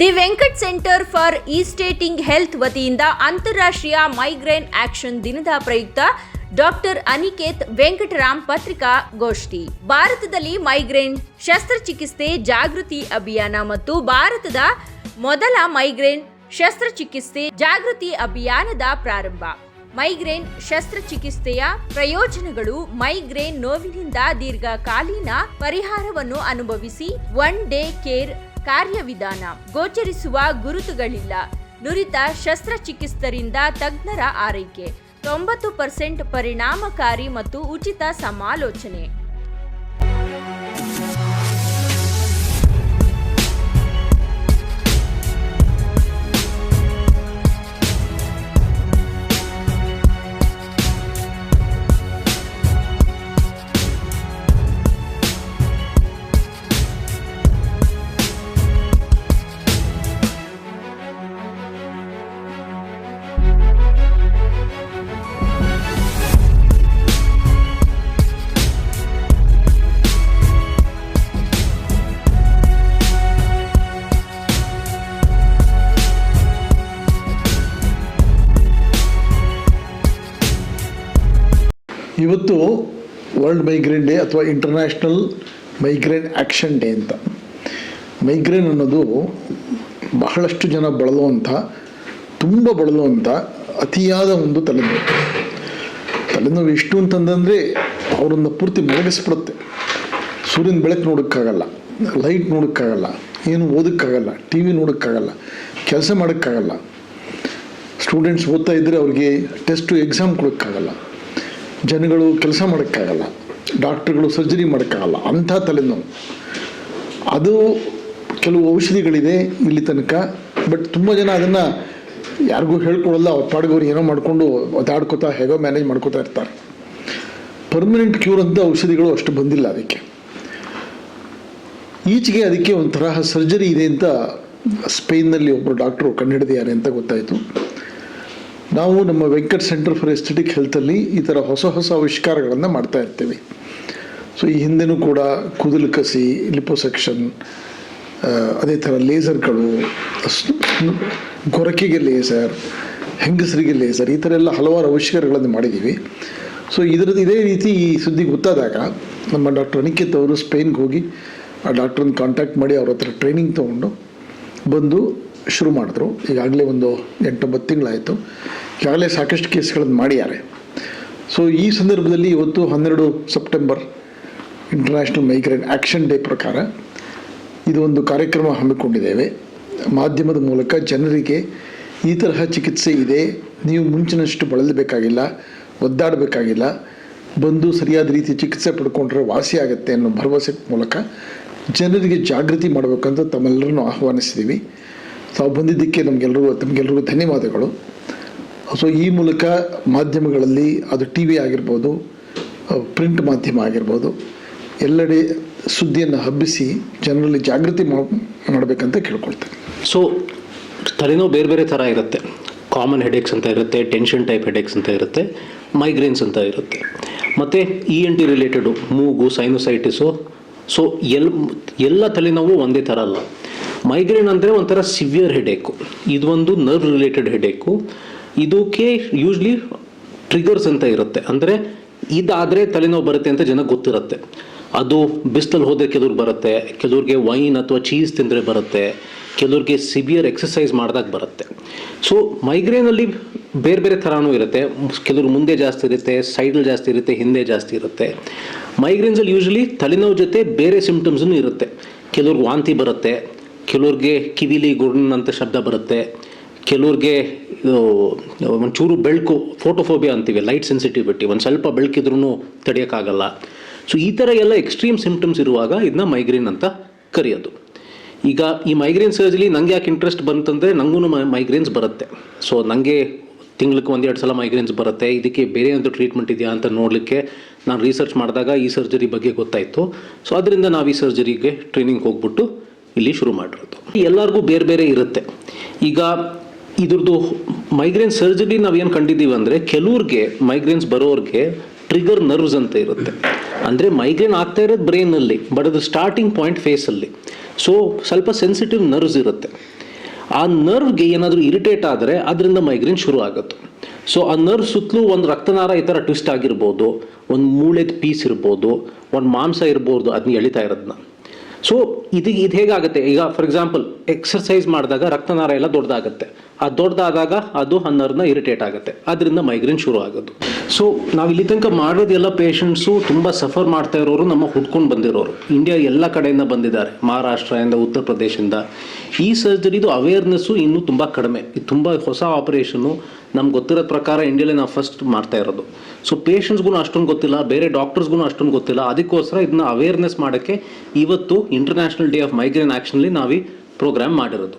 The Venkat centre for aesthetic health ವತಿಯಿಂದ ಅಂತಾರಾಷ್ಟ್ರೀಯ migraine action ದಿನದ ಪ್ರಯುಕ್ತ ಡಾಕ್ಟರ್ ಅನಿಕೇತ್ ವೆಂಕಟರಾಮ್ ಪತ್ರಿಕಾ ಗೋಷ್ಠಿ. ಭಾರತದಲ್ಲಿ ಮೈಗ್ರೇನ್ ಶಸ್ತ್ರಚಿಕಿತ್ಸೆ ಜಾಗೃತಿ ಅಭಿಯಾನ ಮತ್ತು ಭಾರತದ ಮೊದಲ ಮೈಗ್ರೇನ್ ಶಸ್ತ್ರಚಿಕಿತ್ಸೆ ಜಾಗೃತಿ ಅಭಿಯಾನದ ಪ್ರಾರಂಭ. ಮೈಗ್ರೇನ್ ಶಸ್ತ್ರಚಿಕಿತ್ಸೆಯ ಪ್ರಯೋಜನಗಳು ಮೈಗ್ರೇನ್ ನೋವಿನಿಂದ ದೀರ್ಘಕಾಲೀನ ಪರಿಹಾರವನ್ನು ಅನುಭವಿಸಿ, ಒನ್ ಡೇ ಕೇರ್ ಕಾರ್ಯವಿಧಾನ ಗೋಚರಿಸುವ ಗುರುತುಗಳಿಲ್ಲ. ನುರಿತ ಶಸ್ತ್ರಚಿಕಿತ್ಸರಿಂದ ತಜ್ಞರ ಆರೈಕೆ ತೊಂಬತ್ತು ಪರ್ಸೆಂಟ್ ಪರಿಣಾಮಕಾರಿ ಮತ್ತು ಉಚಿತ ಸಮಾಲೋಚನೆ. ಇವತ್ತು ವರ್ಲ್ಡ್ ಮೈಗ್ರೇನ್ ಡೇ ಅಥವಾ ಇಂಟರ್ನ್ಯಾಷನಲ್ ಮೈಗ್ರೇನ್ ಆ್ಯಕ್ಷನ್ ಡೇ ಅಂತ. ಮೈಗ್ರೇನ್ ಅನ್ನೋದು ಬಹಳಷ್ಟು ಜನ ಬಳಲುವಂಥ, ತುಂಬ ಬಳಲುವಂಥ ಅತಿಯಾದ ಒಂದು ತಲೆನೋವು. ತಲೆನೋವು ಎಷ್ಟು ಅಂತಂದರೆ ಅವರನ್ನು ಪೂರ್ತಿ ಮಲಗಿಸ್ಬಿಡುತ್ತೆ ಸೂರ್ಯನ ಬೆಳಕು ನೋಡೋಕ್ಕಾಗಲ್ಲ ಲೈಟ್ ನೋಡೋಕ್ಕಾಗಲ್ಲ, ಏನು ಓದೋಕ್ಕಾಗಲ್ಲ ಟಿ ವಿ ನೋಡೋಕ್ಕಾಗಲ್ಲ, ಕೆಲಸ ಮಾಡೋಕ್ಕಾಗಲ್ಲ. ಸ್ಟೂಡೆಂಟ್ಸ್ ಓದ್ತಾ ಇದ್ದರೆ ಅವ್ರಿಗೆ ಟೆಸ್ಟು ಎಕ್ಸಾಮ್ ಕೊಡೋಕ್ಕಾಗಲ್ಲ. ಜನಗಳು ಕೆಲಸ ಮಾಡೋಕ್ಕಾಗಲ್ಲ, ಡಾಕ್ಟ್ರುಗಳು ಸರ್ಜರಿ ಮಾಡೋಕ್ಕಾಗಲ್ಲ, ಅಂಥ ತಲೆನೋವು. ಅದು ಕೆಲವು ಔಷಧಿಗಳಿದೆ ಇಲ್ಲಿ ತನಕ, ಬಟ್ ತುಂಬ ಜನ ಅದನ್ನು ಯಾರಿಗೂ ಹೇಳ್ಕೊಡಲ್ಲ ಅವ್ರ ಪಾಡ್ಗೋರು ಏನೋ ಮಾಡಿಕೊಂಡು ಒದಾಡ್ಕೋತಾ ಹೇಗೋ ಮ್ಯಾನೇಜ್ ಮಾಡ್ಕೋತಾ ಇರ್ತಾರೆ. ಪರ್ಮನೆಂಟ್ ಕ್ಯೂರ್ ಅಂತ ಔಷಧಿಗಳು ಅಷ್ಟು ಬಂದಿಲ್ಲ ಅದಕ್ಕೆ. ಈಚೆಗೆ ಅದಕ್ಕೆ ಒಂಥರ ಸರ್ಜರಿ ಇದೆ ಅಂತ ಸ್ಪೇನ್ನಲ್ಲಿ ಒಬ್ಬರು ಡಾಕ್ಟ್ರು ಕಂಡುಹಿಡಿದಿದ್ದಾರೆ ಅಂತ ಗೊತ್ತಾಯಿತು. ನಾವು ನಮ್ಮ ವೆಂಕಟ್ ಸೆಂಟರ್ ಫಾರ್ ಎಸ್ಥೆಟಿಕ್ ಹೆಲ್ತಲ್ಲಿ ಈ ಥರ ಹೊಸ ಹೊಸ ಆವಿಷ್ಕಾರಗಳನ್ನು ಮಾಡ್ತಾ ಇರ್ತೀವಿ. ಸೊ ಈ ಹಿಂದೆನೂ ಕೂಡ ಕೂದಲು ಕಸಿ ಲಿಪೋಸೆಕ್ಷನ್ ಅದೇ ಥರ ಲೇಸರ್ಗಳು ಗೊರಕೆಗೆ ಲೇಸರ್ ಹೆಂಗಸರಿಗೆ ಲೇಸರ್ ಈ ಥರ ಎಲ್ಲ ಹಲವಾರು ಆವಿಷ್ಕಾರಗಳನ್ನು ಮಾಡಿದ್ದೀವಿ ಸೊ ಇದರದ್ದು ಇದೇ ರೀತಿ ಈ ಸುದ್ದಿ ಗೊತ್ತಾದಾಗ ನಮ್ಮ ಡಾಕ್ಟರ್ ಅನಿಕೇತ್ ಅವರು ಸ್ಪೇನ್ಗೆ ಹೋಗಿ ಆ ಡಾಕ್ಟ್ರನ್ನ ಕಾಂಟ್ಯಾಕ್ಟ್ ಮಾಡಿ ಅವ್ರ ಹತ್ರ ಟ್ರೈನಿಂಗ್ ತೊಗೊಂಡು ಬಂದು ಶುರು ಮಾಡಿದ್ರು. ಈಗಾಗಲೇ ಒಂದು ಎಂಟೊಂಬತ್ತು ತಿಂಗಳಾಯಿತು. ಈಗಾಗಲೇ ಸಾಕಷ್ಟು ಕೇಸ್ಗಳನ್ನು ಮಾಡಿದ್ದಾರೆ. ಸೊ ಈ ಸಂದರ್ಭದಲ್ಲಿ ಇವತ್ತು ಹನ್ನೆರಡು September international migraine action day ಪ್ರಕಾರ ಇದು ಒಂದು ಕಾರ್ಯಕ್ರಮ ಹಮ್ಮಿಕೊಂಡಿದ್ದೇವೆ. ಮಾಧ್ಯಮದ ಮೂಲಕ ಜನರಿಗೆ ಈ ತರಹ ಚಿಕಿತ್ಸೆ ಇದೆ. ನೀವು ಮುಂಚಿನಷ್ಟು ಬಳಲಬೇಕಾಗಿಲ್ಲ, ಒದ್ದಾಡಬೇಕಾಗಿಲ್ಲ, ಬಂದು ಸರಿಯಾದ ರೀತಿ ಚಿಕಿತ್ಸೆ ಪಡ್ಕೊಂಡ್ರೆ ವಾಸಿ ಆಗುತ್ತೆ ಅನ್ನೋ ಭರವಸೆ ಮೂಲಕ ಜನರಿಗೆ ಜಾಗೃತಿ ಮಾಡಬೇಕಂತ ತಮ್ಮೆಲ್ಲರನ್ನು ಆಹ್ವಾನಿಸಿದ್ದೀವಿ. ತಾವು ಬಂದಿದ್ದಕ್ಕೆ ನಮಗೆಲ್ಲರಿಗೂ ತಮಗೆಲ್ಲರಿಗೂ ಧನ್ಯವಾದಗಳು. ಸೊ ಈ ಮೂಲಕ ಮಾಧ್ಯಮಗಳಲ್ಲಿ ಅದು ಟಿ ವಿ ಆಗಿರ್ಬೋದು ಪ್ರಿಂಟ್ ಮಾಧ್ಯಮ ಆಗಿರ್ಬೋದು, ಎಲ್ಲೆಡೆ ಸುದ್ದಿಯನ್ನು ಹಬ್ಬಿಸಿ ಜನರಲ್ಲಿ ಜಾಗೃತಿ ಮಾಡಬೇಕಂತ ಕೇಳ್ಕೊಳ್ತೇನೆ. ಸೊ ತಲೆನೋವು ಬೇರೆ ಬೇರೆ ಥರ ಇರುತ್ತೆ. ಕಾಮನ್ ಹೆಡೇಕ್ಸ್ ಅಂತ ಇರುತ್ತೆ ಟೆನ್ಷನ್ ಟೈಪ್ ಹೆಡೇಕ್ಸ್ ಅಂತ ಇರುತ್ತೆ ಮೈಗ್ರೇನ್ಸ್ ಅಂತ ಇರುತ್ತೆ. ಮತ್ತು ಇ ಎನ್ ಟಿ ರಿಲೇಟೆಡು ಮೂಗು ಸೈನೋಸೈಟಿಸು ಸೊ ಎಲ್, ಎಲ್ಲ ತಲೆನೋವು ಒಂದೇ ಥರ ಅಲ್ಲ. ಮೈಗ್ರೇನ್ ಅಂದರೆ ಒಂಥರ ಸಿವಿಯರ್ ಹೆಡೇಕು ಒಂದು ನರ್ವ್ ರಿಲೇಟೆಡ್ ಹೆಡೇಕು ಇದಕ್ಕೆ ಯೂಶ್ಲಿ ಟ್ರಿಗರ್ಸ್ ಅಂತ ಇರುತ್ತೆ. ಅಂದರೆ ಇದಾದರೆ ತಲೆನೋವು ಬರುತ್ತೆ ಅಂತ ಜನಕ್ಕೆ ಗೊತ್ತಿರುತ್ತೆ. ಅದು ಬಿಸಿಲಲ್ಲಿ ಹೋದರೆ ಕೆಲವ್ರಿಗೆ ಬರುತ್ತೆ, ಕೆಲವ್ರಿಗೆ ವೈನ್ ಅಥವಾ ಚೀಸ್ ತಿಂದರೆ ಬರುತ್ತೆ, ಕೆಲವ್ರಿಗೆ ಸಿವಿಯರ್ ಎಕ್ಸಸೈಸ್ ಮಾಡಿದಾಗ ಬರುತ್ತೆ. ಸೊ ಮೈಗ್ರೇನಲ್ಲಿ ಬೇರೆ ಬೇರೆ ಥರನೂ ಇರುತ್ತೆ. ಕೆಲವ್ರು ಮುಂದೆ ಜಾಸ್ತಿ ಇರುತ್ತೆ ಸೈಡಲ್ಲಿ ಜಾಸ್ತಿ ಇರುತ್ತೆ, ಹಿಂದೆ ಜಾಸ್ತಿ ಇರುತ್ತೆ. ಮೈಗ್ರೇನ್ಸಲ್ಲಿ ಯೂಶ್ವಲಿ ತಲೆನೋವು ಜೊತೆ ಬೇರೆ ಸಿಮ್ಟಮ್ಸೂ ಇರುತ್ತೆ. ಕೆಲವ್ರಿಗೆ ವಾಂತಿ ಬರುತ್ತೆ ಕೆಲವ್ರಿಗೆ ಕಿವಿಲಿ ಗುರ್ನ್ ಅಂತ ಶಬ್ದ ಬರುತ್ತೆ. ಕೆಲವ್ರಿಗೆ ಇದು ಒಂಚೂರು ಬೆಳಕು ಫೋಟೋಫೋಬಿಯಾ ಅಂತೀವಿ ಲೈಟ್ ಸೆನ್ಸಿಟಿವಿಟಿ ಒಂದು ಸ್ವಲ್ಪ ಬೆಳಕಿದ್ರೂ ತಡೆಯೋಕ್ಕಾಗಲ್ಲ. ಸೊ ಈ ಥರ ಎಲ್ಲ ಎಕ್ಸ್ಟ್ರೀಮ್ ಸಿಂಪ್ಟಮ್ಸ್ ಇರುವಾಗ ಇದನ್ನ ಮೈಗ್ರೇನ್ ಅಂತ ಕರೆಯೋದು. ಈಗ ಈ ಮೈಗ್ರೇನ್ ಸರ್ಜಲಿ ನಂಗೆ ಯಾಕೆ ಇಂಟ್ರೆಸ್ಟ್ ಬಂತಂದರೆ ನನಗೂ ಮೈಗ್ರೇನ್ಸ್ ಬರುತ್ತೆ. ಸೊ ನನಗೆ ತಿಂಗ್ಳಿಗೆ ಒಂದೆರಡು ಸಲ ಮೈಗ್ರೇನ್ಸ್ ಬರುತ್ತೆ. ಇದಕ್ಕೆ ಬೇರೆ ಒಂದು ಟ್ರೀಟ್ಮೆಂಟ್ ಇದೆಯಾ ಅಂತ ನೋಡಲಿಕ್ಕೆ ನಾನು ರಿಸರ್ಚ್ ಮಾಡಿದಾಗ ಈ ಸರ್ಜರಿ ಬಗ್ಗೆ ಗೊತ್ತಾಯಿತು. ಸೊ ಅದರಿಂದ ನಾವು ಈ ಸರ್ಜರಿಗೆ ಟ್ರೈನಿಂಗ್ ಹೋಗ್ಬಿಟ್ಟು ಇಲ್ಲಿ ಶುರು ಮಾಡಿರೋದು. ಎಲ್ಲರಿಗೂ ಬೇರೆ ಬೇರೆ ಇರುತ್ತೆ. ಈಗ ಇದ್ರದ್ದು ಮೈಗ್ರೇನ್ ಸರ್ಜರಿ ನಾವೇನು ಕಂಡಿದ್ದೀವಿ ಅಂದರೆ ಕೆಲವ್ರಿಗೆ ಮೈಗ್ರೇನ್ಸ್ ಬರೋರಿಗೆ ಟ್ರಿಗರ್ ನರ್ವ್ಸ್ ಅಂತ ಇರುತ್ತೆ. ಅಂದರೆ ಮೈಗ್ರೇನ್ ಆಗ್ತಾ ಇರೋದು ಬ್ರೈನಲ್ಲಿ ಬಟ್ ಅದು ಸ್ಟಾರ್ಟಿಂಗ್ ಪಾಯಿಂಟ್ ಫೇಸಲ್ಲಿ ಸೊ ಸ್ವಲ್ಪ ಸೆನ್ಸಿಟಿವ್ ನರ್ವ್ಸ್ ಇರುತ್ತೆ. ಆ ನರ್ವ್ಗೆ ಏನಾದರೂ ಇರಿಟೇಟ್ ಆದರೆ ಅದರಿಂದ ಮೈಗ್ರೇನ್ ಶುರು ಆಗುತ್ತೆ. ಸೊ ಆ ನರ್ವ್ ಸುತ್ತಲೂ ಒಂದು ರಕ್ತನಾರ ಈ ಥರ ಟ್ವಿಸ್ಟ್ ಆಗಿರ್ಬೋದು, ಒಂದು ಮೂಳೆದ ಪೀಸ್ ಇರ್ಬೋದು, ಒಂದು ಮಾಂಸ ಇರ್ಬೋದು ಅದನ್ನ ಎಳಿತಾ ಇರೋದನ್ನ ಸೊ ಇದು ಇದು ಹೇಗಾಗುತ್ತೆ? ಈಗ ಫಾರ್ ಎಕ್ಸಾಂಪಲ್ ಎಕ್ಸರ್ಸೈಸ್ ಮಾಡಿದಾಗ ರಕ್ತನಾರ ಎಲ್ಲ ದೊಡ್ಡದಾಗುತ್ತೆ. ಆ ದೊಡ್ಡದಾದಾಗ ಅದು ಹನ್ನರ್ನ ಇರಿಟೇಟ್ ಆಗುತ್ತೆ. ಅದರಿಂದ ಮೈಗ್ರೇನ್ ಶುರು ಆಗೋದು. ಸೊ ನಾವು ಇಲ್ಲಿ ತನಕ ಮಾಡೋದೆಲ್ಲ ಪೇಷಂಟ್ಸು ತುಂಬ ಸಫರ್ ಮಾಡ್ತಾ ಇರೋರು ನಮ್ಮ ಹುಡ್ಕೊಂಡು ಬಂದಿರೋರು. ಇಂಡಿಯಾ ಎಲ್ಲ ಕಡೆಯಿಂದ ಬಂದಿದ್ದಾರೆ. ಮಹಾರಾಷ್ಟ್ರದಿಂದ ಉತ್ತರ ಪ್ರದೇಶದಿಂದ. ಈ ಸರ್ಜರಿದು ಅವೇರ್ನೆಸ್ಸು ಇನ್ನೂ ತುಂಬ ಕಡಿಮೆ. ಇದು ತುಂಬ ಹೊಸ ಆಪರೇಷನ್ನು ನಮ್ಗೆ ಗೊತ್ತಿರೋ ಪ್ರಕಾರ ಇಂಡಿಯಾದಲ್ಲಿ ನಾವು ಫಸ್ಟ್ ಮಾಡ್ತಾ ಇರೋದು. ಸೊ ಪೇಷಂಟ್ಸ್ಗೂ ಅಷ್ಟೊಂದು ಗೊತ್ತಿಲ್ಲ, ಬೇರೆ ಡಾಕ್ಟರ್ಸ್ಗೂ ಅಷ್ಟೊಂದು ಗೊತ್ತಿಲ್ಲ. ಅದಕ್ಕೋಸ್ಕರ ಇದನ್ನ ಅವೇರ್ನೆಸ್ ಮಾಡೋಕ್ಕೆ ಇವತ್ತು ಇಂಟರ್ನ್ಯಾಷನಲ್ ಡೇ ಆಫ್ ಮೈಗ್ರೇನ್ ಆ್ಯಕ್ಷನ್ಲಿ ನಾವು ಪ್ರೋಗ್ರಾಮ್ ಮಾಡಿರೋದು.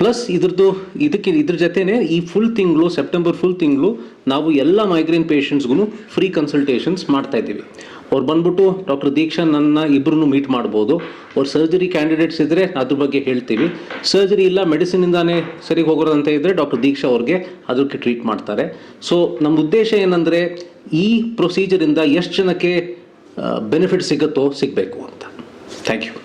ಪ್ಲಸ್ ಇದ್ರದ್ದು ಇದಕ್ಕೆ, ಇದ್ರ ಜೊತೆನೆ ಈ ಫುಲ್ ತಿಂಗಳು ಸೆಪ್ಟೆಂಬರ್ ಫುಲ್ ತಿಂಗಳು ನಾವು ಎಲ್ಲ ಮೈಗ್ರೇನ್ ಪೇಷಂಟ್ಸ್ಗೂ ಫ್ರೀ ಕನ್ಸಲ್ಟೇಷನ್ಸ್ ಮಾಡ್ತಾ ಇದ್ದೀವಿ. ಅವ್ರು ಬಂದ್ಬಿಟ್ಟು ಡಾಕ್ಟರ್ ದೀಕ್ಷಾ ನನ್ನ ಇಬ್ಬರನ್ನು ಮೀಟ್ ಮಾಡ್ಬೋದು. ಅವ್ರು ಸರ್ಜರಿ ಕ್ಯಾಂಡಿಡೇಟ್ಸ್ ಇದ್ದರೆ ಅದ್ರ ಬಗ್ಗೆ ಹೇಳ್ತೀವಿ. ಸರ್ಜರಿ ಇಲ್ಲ ಮೆಡಿಸಿನಿಂದಾನೇ ಸರಿ ಹೋಗೋದಂತ ಇದ್ದರೆ ಡಾಕ್ಟರ್ ದೀಕ್ಷಾ ಅವ್ರಿಗೆ ಅದಕ್ಕೆ ಟ್ರೀಟ್ ಮಾಡ್ತಾರೆ. ಸೊ ನಮ್ಮ ಉದ್ದೇಶ ಏನಂದರೆ ಈ ಪ್ರೊಸೀಜರಿಂದ ಎಷ್ಟು ಜನಕ್ಕೆ ಬೆನಿಫಿಟ್ ಸಿಗುತ್ತೋ ಸಿಗಬೇಕು ಅಂತ. Thank you